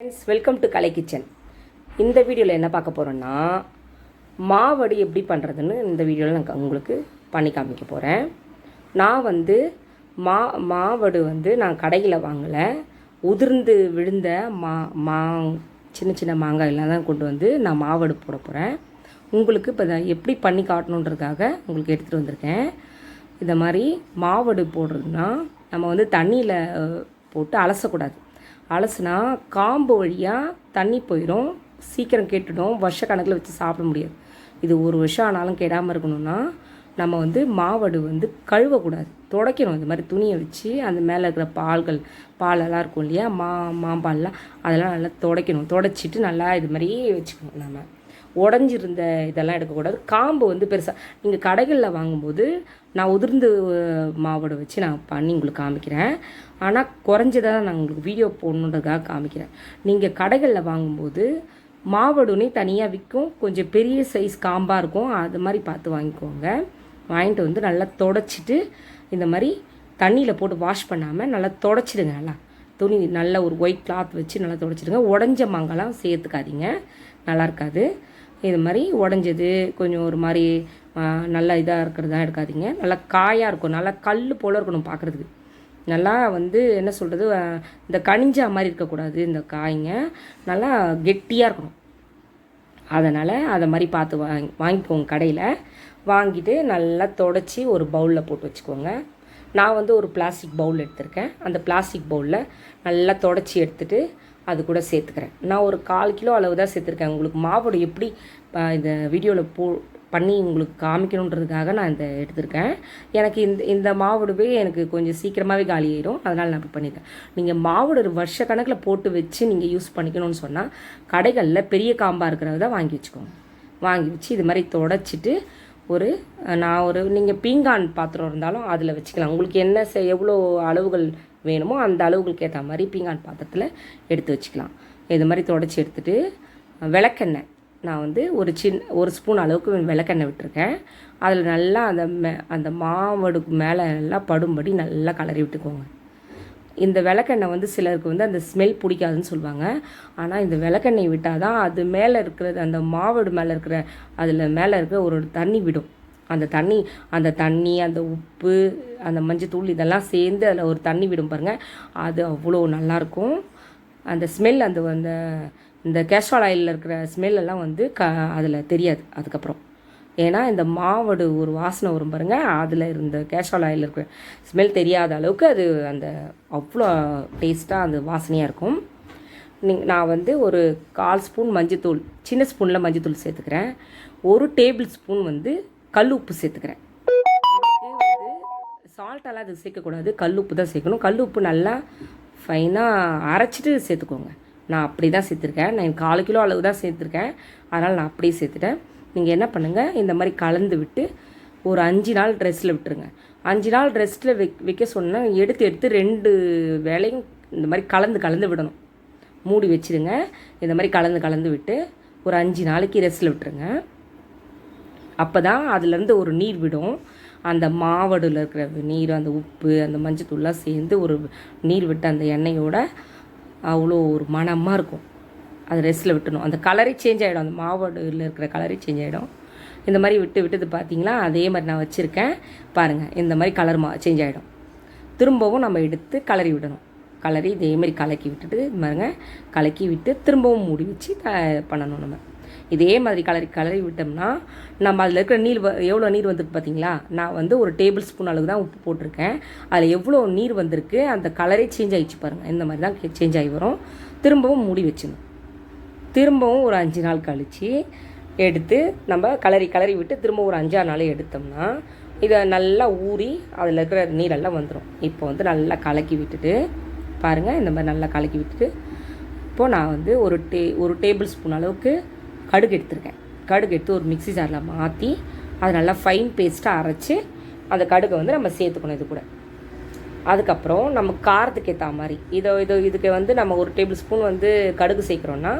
Friends welcome to Kalai kitchen இந்த வீடியோவில் என்ன பார்க்க போகிறோன்னா மாவடு எப்படி பண்ணுறதுன்னு இந்த வீடியோவில் நான் உங்களுக்கு பண்ணி காமிக்க போகிறேன் நான் வந்து மா மாவடு வந்து நான் கடையில் வாங்கலை. உதிர்ந்து விழுந்த மா மா சின்ன சின்ன மாங்காயெல்லாம் தான் கொண்டு வந்து நான் மாவடு போட போகிறேன் உங்களுக்கு இப்போ இதை எப்படி பண்ணி காட்டணுன்றதுக்காக உங்களுக்கு எடுத்துகிட்டு வந்திருக்கேன். இந்த மாதிரி மாவடு போடுறதுனா நம்ம வந்து தண்ணியில் போட்டு அலசக்கூடாது. அலசுனா காம்பு வழியாக தண்ணி போயிடும் சீக்கிரம் கெட்டுடும். வருஷ கணக்கில் வச்சு சாப்பிட முடியாது. இது ஒரு வருஷம் ஆனாலும் கெடாமல் இருக்கணும்னா நம்ம வந்து மாவடு வந்து கழுவக்கூடாது. துடைக்கணும். இந்த மாதிரி துணியை வச்சு அந்த மேலே இருக்கிற பால்கள் பாலெல்லாம் இருக்கும் இல்லையா? மா மாம்பால்லாம் அதெல்லாம் நல்லா துடைக்கணும். துடைச்சிட்டு நல்லா இது மாதிரி வச்சுக்கணும் நம்ம உடஞ்சிருந்த இதெல்லாம் எடுக்கக்கூடாது. காம்பு வந்து பெருசாக நீங்கள் கடைகளில் வாங்கும்போது நான் உதிர்ந்து மாவோட வச்சு நான் பண்ணி உங்களுக்கு காமிக்கிறேன். ஆனால் குறைஞ்சதாக நான் உங்களுக்கு வீடியோ போடணுன்றதுக்காக காமிக்கிறேன். நீங்கள் கடைகளில் வாங்கும்போது மாவடுனே தனியாக விற்கும் கொஞ்சம் பெரிய சைஸ் காம்பாக இருக்கும் அது மாதிரி பார்த்து வாங்கிக்கோங்க. வாங்கிட்டு வந்து நல்லா தொடச்சிட்டு இந்த மாதிரி தண்ணியில் போட்டு வாஷ் பண்ணாமல் நல்லா தொடச்சிடுங்க நல்லா. துணி நல்ல ஒரு ஒயிட் கிளாத் வச்சு நல்லா தொடச்சிடுங்க. உடஞ்ச மாங்காலாம் சேர்த்துக்காதீங்க. நல்லா இருக்காது. இது மாதிரி உடஞ்சது கொஞ்சம் ஒரு மாதிரி நல்லா இதாக இருக்கிறதா எடுக்காதீங்க. நல்லா காயாக இருக்கும். நல்லா கல் போல் இருக்கணும் பார்க்குறதுக்கு நல்லா வந்து என்ன சொல்கிறது இந்த கனிஞ்சா மாதிரி இருக்கக்கூடாது இந்த காய்ங்க. நல்லா கெட்டியாக இருக்கணும். அதனால் அதை மாதிரி பார்த்து வாங்கி வாங்கிக்கோங்க கடையில். வாங்கிட்டு நல்லா தொடச்சி ஒரு பவுலில் போட்டு வச்சுக்கோங்க. நான் வந்து ஒரு பிளாஸ்டிக் பவுல் எடுத்திருக்கேன். அந்த பிளாஸ்டிக் பவுலில் நல்லா தொடச்சி எடுத்துகிட்டு அது கூட சேர்த்துக்கிறேன். நான் ஒரு கால் கிலோ அளவு தான் சேர்த்துருக்கேன். உங்களுக்கு மாவோட எப்படி இந்த வீடியோவில் போ பண்ணி உங்களுக்கு காமிக்கணுன்றதுக்காக நான் இந்த எடுத்திருக்கேன். எனக்கு இந்த இந்த மாவுடவே எனக்கு கொஞ்சம் சீக்கிரமாகவே காலி ஆயிடும் அதனால் நான் இப்படி பண்ணியிருக்கேன். நீங்கள் மாவோட ஒரு வருஷ கணக்கில் போட்டு வச்சு நீங்கள் யூஸ் பண்ணிக்கணும்னு சொன்னால் கடைகளில் பெரிய காம்பாக இருக்கிறத வாங்கி வச்சுக்கோங்க. வாங்கி வச்சு இது மாதிரி தொடச்சிட்டு ஒரு நான் ஒரு நீங்கள் பீங்கான் பாத்திரம் இருந்தாலும் அதில் வச்சுக்கலாம். உங்களுக்கு என்ன செ- எவ்வளோ அளவுகள் வேணுமோ அந்த அளவுகளுக்கு ஏற்ற மாதிரி பீங்கான் பாத்திரத்தில் எடுத்து வச்சுக்கலாம். இது மாதிரி தொடச்சி எடுத்துட்டு விளக்கெண்ணெய். நான் வந்து ஒரு சின்ன ஒரு ஸ்பூன் அளவுக்கு விளக்கெண்ணெய் விட்டுருக்கேன். அதில் நல்லா அந்த மே அந்த மாவடுக்கு மேலே நல்லா படும்படி நல்லா கலரி விட்டுக்கோங்க. இந்த விளக்கெண்ணெய் வந்து சிலருக்கு வந்து அந்த ஸ்மெல் பிடிக்காதுன்னு சொல்லுவாங்க. ஆனால் இந்த விளக்கெண்ணெய் விட்டால் தான் அது மேலே இருக்கிறது அந்த மாவடு மேலே இருக்கிற அதில் மேலே இருக்கிற ஒரு தண்ணி விடும். அந்த தண்ணி அந்த தண்ணி அந்த உப்பு அந்த மஞ்சத்தூள் இதெல்லாம் சேர்ந்து அதில் ஒரு தண்ணி விடும் பாருங்கள் அது அவ்வளோ நல்லாயிருக்கும் அந்த ஸ்மெல் அந்த அந்த இந்த கேஸ்ட்ரால் ஆயிலில் இருக்கிற ஸ்மெல் எல்லாம் வந்து க அதில் தெரியாது அதுக்கப்புறம். ஏன்னா இந்த மாவடு ஒரு வாசனை வரும் பாருங்கள் அதில் இருந்த கேஸ்ட்ரால் ஆயில் இருக்கிற ஸ்மெல் தெரியாத அளவுக்கு அது அந்த அவ்வளோ டேஸ்ட்டாக அந்த வாசனையாக இருக்கும். நீ நான் வந்து ஒரு கால் ஸ்பூன் மஞ்சத்தூள் சின்ன ஸ்பூனில் மஞ்சத்தூள் சேர்த்துக்கிறேன். ஒரு டேபிள் ஸ்பூன் வந்து கல் உப்பு சேர்த்துக்கிறேன். சால்ட்டெல்லாம் அது சேர்க்கக்கூடாது. கல் உப்பு தான் சேர்க்கணும். கல் உப்பு நல்லா ஃபைனாக அரைச்சிட்டு சேர்த்துக்கோங்க. நான் அப்படி தான் சேர்த்துருக்கேன். நான் கால் கிலோ அளவு தான் சேர்த்துருக்கேன். அதனால் நான் அப்படியே சேர்த்துட்டேன். நீங்கள் என்ன பண்ணுங்கள் இந்த மாதிரி கலந்து விட்டு ஒரு அஞ்சு நாள் ட்ரெஸ்ஸில் விட்டுருங்க. அஞ்சு நாள் ரெஸ்ட்டில் வைக் வைக்க சொன்னால் எடுத்து எடுத்து ரெண்டு வேலையும் இந்த மாதிரி கலந்து கலந்து விடணும். மூடி வச்சுருங்க. இந்த மாதிரி கலந்து கலந்து விட்டு ஒரு அஞ்சு நாளைக்கு ரெஸ்ட்டில் விட்டுருங்க. அப்போ தான் அதுலேருந்து ஒரு நீர் விடும். அந்த மாவடுல இருக்கிற நீர் அந்த உப்பு அந்த மஞ்சத்தூள்லாம் சேர்ந்து ஒரு நீர் விட்டு அந்த எண்ணெயோட அவ்வளோ ஒரு மணமாக இருக்கும். அது ரெஸ்ட்டில் விட்டணும் அந்த கலரே சேஞ்ச் ஆகிடும் அந்த மாவடுல இருக்கிற கலரே சேஞ்ச் ஆகிடும் இந்த மாதிரி விட்டு விட்டு பார்த்தீங்களா அதே மாதிரி நான் வச்சுருக்கேன். பாருங்கள் இந்த மாதிரி கலர் மா சேஞ்ச் ஆகிடும் திரும்பவும் நம்ம எடுத்து கலரி விடணும். கலரி இதே மாதிரி கலக்கி விட்டுட்டு இது பாருங்க. கலக்கி விட்டு திரும்பவும் மூடி வச்சு த- பண்ணணும் நம்ம. இதே மாதிரி கலரி கலரி விட்டோம்னா நம்ம அதில் இருக்கிற நீர் வ- எவ்வளோ நீர் வந்திருக்கு பார்த்தீங்களா நான் வந்து ஒரு டேபிள் ஸ்பூன் அளவு தான் உப்பு போட்டிருக்கேன். அதில் எவ்வளோ நீர் வந்திருக்கு அந்த கலரே சேஞ்ச் ஆகிடுச்சு பாருங்கள் இந்த மாதிரி தான் சேஞ்ச் ஆகி வரும். திரும்பவும் மூடி வச்சிடணும். திரும்பவும் ஒரு அஞ்சு நாள் கழித்து எடுத்து நம்ம கலரி கலரி விட்டு திரும்ப ஒரு அஞ்சாறு நாள் எடுத்தோம்னா இதை நல்லா ஊறி அதில் இருக்கிற நீரெல்லாம் வந்துடும் இப்போ வந்து நல்லா கலக்கி விட்டுட்டு பாருங்கள் இந்த மாதிரி நல்லா கலக்கி விட்டுட்டு இப்போது நான் வந்து ஒரு டே ஒரு டேபிள் ஸ்பூன் அளவுக்கு கடுகு எடுத்திருக்கேன். கடுகு எடுத்து ஒரு மிக்ஸி ஜாரில் மாற்றி அதை நல்லா ஃபைன் பேஸ்ட்டாக அரைச்சி அந்த கடுகை வந்து நம்ம சேர்த்துக்கணும் இது கூட. அதுக்கப்புறம் நம்ம காரத்துக்கு ஏற்ற மாதிரி இதோ இதோ இதுக்கு வந்து நம்ம ஒரு டேபிள் ஸ்பூன் வந்து கடுகு சேர்க்குறோன்னா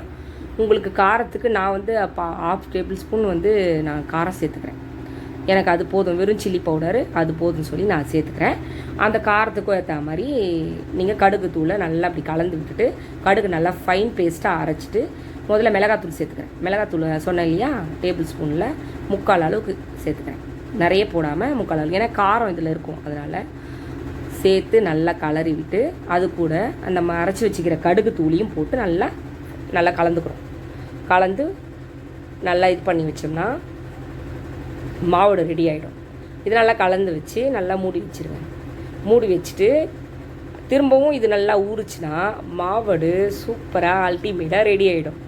உங்களுக்கு காரத்துக்கு நான் வந்து அப்போ ஆஃப் டேபிள் ஸ்பூன் வந்து நான் காரம் சேர்த்துக்கிறேன். எனக்கு அது போதும் வெறும் சில்லி பவுடரு அது போதும்னு சொல்லி நான் சேர்த்துக்கிறேன். அந்த காரத்துக்கும் ஏற்ற மாதிரி நீங்கள் கடுகு தூளை நல்லா அப்படி கலந்து விட்டுட்டு கடுகு நல்லா ஃபைன் பேஸ்ட்டாக அரைச்சிட்டு முதல்ல மிளகாத்தூள் சேர்த்துக்கிறேன். மிளகாத்தூள் சொன்னேன் இல்லையா டேபிள் ஸ்பூனில் முக்கால் அளவுக்கு சேர்த்துக்கிறேன். நிறைய போடாமல் முக்கால் அளவுக்கு. ஏன்னா காரம் இதில் இருக்கும் அதனால் சேர்த்து நல்லா கலறி விட்டு அது கூட அந்த ம- அரைச்சி வச்சுக்கிற கடுகு தூளியும் போட்டு நல்லா நல்லா கலந்துக்கிறோம் கலந்து நல்லா இது பண்ணி வச்சோம்னா மாவோட ரெடி ஆகிடும் இது நல்லா கலந்து வச்சு நல்லா மூடி வச்சிருவேன். மூடி வச்சுட்டு திரும்பவும் இது நல்லா ஊறுச்சுன்னா மாவடு சூப்பராக அல்டிமேட்டாக ரெடி ஆகிடும்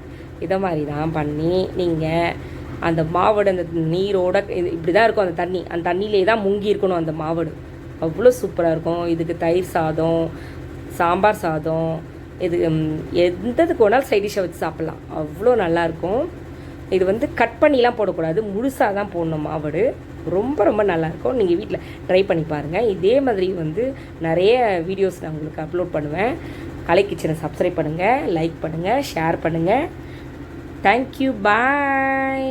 இதை மாதிரி தான் பண்ணி நீங்கள் அந்த மாவடு அந்த நீரோட இது இப்படி தான் இருக்கும் அந்த தண்ணி. அந்த தண்ணியிலே தான் முங்கி இருக்கணும் அந்த மாவடு. அவ்வளோ சூப்பராக இருக்கும். இதுக்கு தயிர் சாதம் சாம்பார் சாதம் இது எந்ததுக்கு வேணாலும் சைடிஷை வச்சு சாப்பிட்லாம். அவ்வளோ நல்லாயிருக்கும் இது வந்து கட் பண்ணிலாம் போடக்கூடாது. முழுசாக தான் போடணும் மாவடு. ரொம்ப ரொம்ப நல்லாயிருக்கும். நீங்கள் வீட்டில் ட்ரை பண்ணி பாருங்கள் இதே மாதிரி வந்து நிறைய வீடியோஸ் நான் உங்களுக்கு அப்லோட் பண்ணுவேன். கலை கிச்சனை சப்ஸ்கிரைப் பண்ணுங்கள் லைக் பண்ணுங்கள் ஷேர் பண்ணுங்கள் தேங்க்யூ பாய்